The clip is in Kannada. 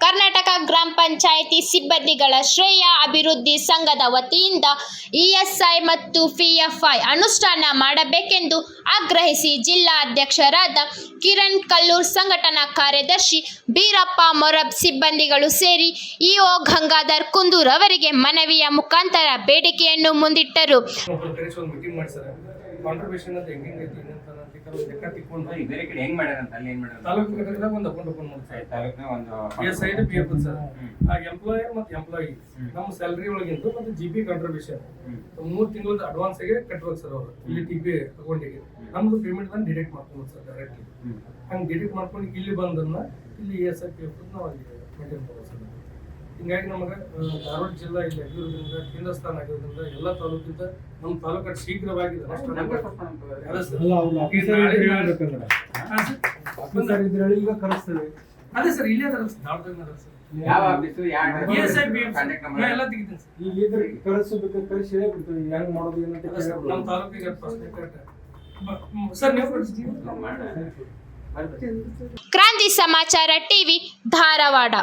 ಕರ್ನಾಟಕ ಗ್ರಾಮ ಪಂಚಾಯಿತಿ ಸಿಬ್ಬಂದಿಗಳ ಶ್ರೇಯ ಅಭಿವೃದ್ಧಿ ಸಂಘದ ವತಿಯಿಂದ ಇಎಸ್ಐ ಮತ್ತು ಪಿಎಫ್ಐ ಅನುಷ್ಠಾನ ಮಾಡಬೇಕೆಂದು ಆಗ್ರಹಿಸಿ ಜಿಲ್ಲಾ ಅಧ್ಯಕ್ಷರಾದ ಕಿರಣ್ ಕಲ್ಲೂರ್ ಸಂಘಟನಾ ಕಾರ್ಯದರ್ಶಿ ಬೀರಪ್ಪ ಮೊರಬ್ ಸಿಬ್ಬಂದಿಗಳು ಸೇರಿ ಇಒ ಗಂಗಾಧರ್ ಕುಂದೂರ್ ಅವರಿಗೆ ಮನವಿಯ ಮುಖಾಂತರ ಬೇಡಿಕೆಯನ್ನು ಮುಂದಿಟ್ಟರು. ಎಂಪ್ಲಾಯರ್ ಮತ್ತು ಎಂಪ್ಲಾಯಿ ನಮ್ಮ ಸ್ಯಾಲರಿ ಒಳಗಿಂದು ಮತ್ತೆ ಜಿ ಪಿ ಕಾಂಟ್ರಿಬ್ಯೂಷನ್. ಮೂರು ತಿಂಗಳದ ಅಡ್ವಾನ್ಸ್ ಆಗಿ ಕಟ್ಬೇಕು ಸರ್ ಅವರು. ಇಲ್ಲಿ ಟಿ ಪಿ ಅಕೌಂಟಿಗೆ ನಮ್ದು ಪೇಮೆಂಟ್ ನಾನು ಡಿಡೆಕ್ಟ್ ಮಾಡ್ಕೊಂಡು ಸರ್ ಡೈರೆಕ್ಟ್. ಹಂಗೆ ಡಿಡಕ್ಟ್ ಮಾಡ್ಕೊಂಡು ಇಲ್ಲಿ ಬಂದನ್ನ ಇಲ್ಲಿ E S I P F ನಾವು ಅಲ್ಲಿ ಮೇಂಟೈನ್ ಮಾಡೋದು ಸರ್. ಹಿಂಗಾಗಿ ನಮಗೆ ಧಾರವಾಡ ಜಿಲ್ಲಾ ಇಲ್ಲಿ ಆಗಿರೋದ್ರಿಂದ ಕೇಂದ್ರ ಸ್ಥಾನ ಆಗಿರೋದ್ರಿಂದ ಎಲ್ಲ ತಾಲೂಕಿಂದ ನಮ್ಮ ತಾಲೂಕು ಶೀಘ್ರವಾಗಿ ಅದೇ ಸರ್. ಇಲ್ಲೇ ಅದರ ಸರ್ ಧಾರವಾಡದಾಗ ಸರ್. ಯಾವ ಆಫೀಸು ಯಾವ E S I P F contact number ಎಲ್ಲ ತೆಗಿತೀನಿ ಸರ್. ಈಗ ಇದ್ರೆ ಕರೆಸಬೇಕು ಕರೆಸಿ ಹೇಳ್ಬಿಡ್ತೀವಿ ಹೆಂಗ್ ಮಾಡೋದು ಏನಂತ ನಮ್ಮ. ತಾಲೂಕಿಗೆ ಫಸ್ಟ್ ಕೊಡ್ತೀವಿ ಕ್ರಾಂತಿ ಸಮಾಚಾರ ಟಿವಿ ಧಾರವಾಡ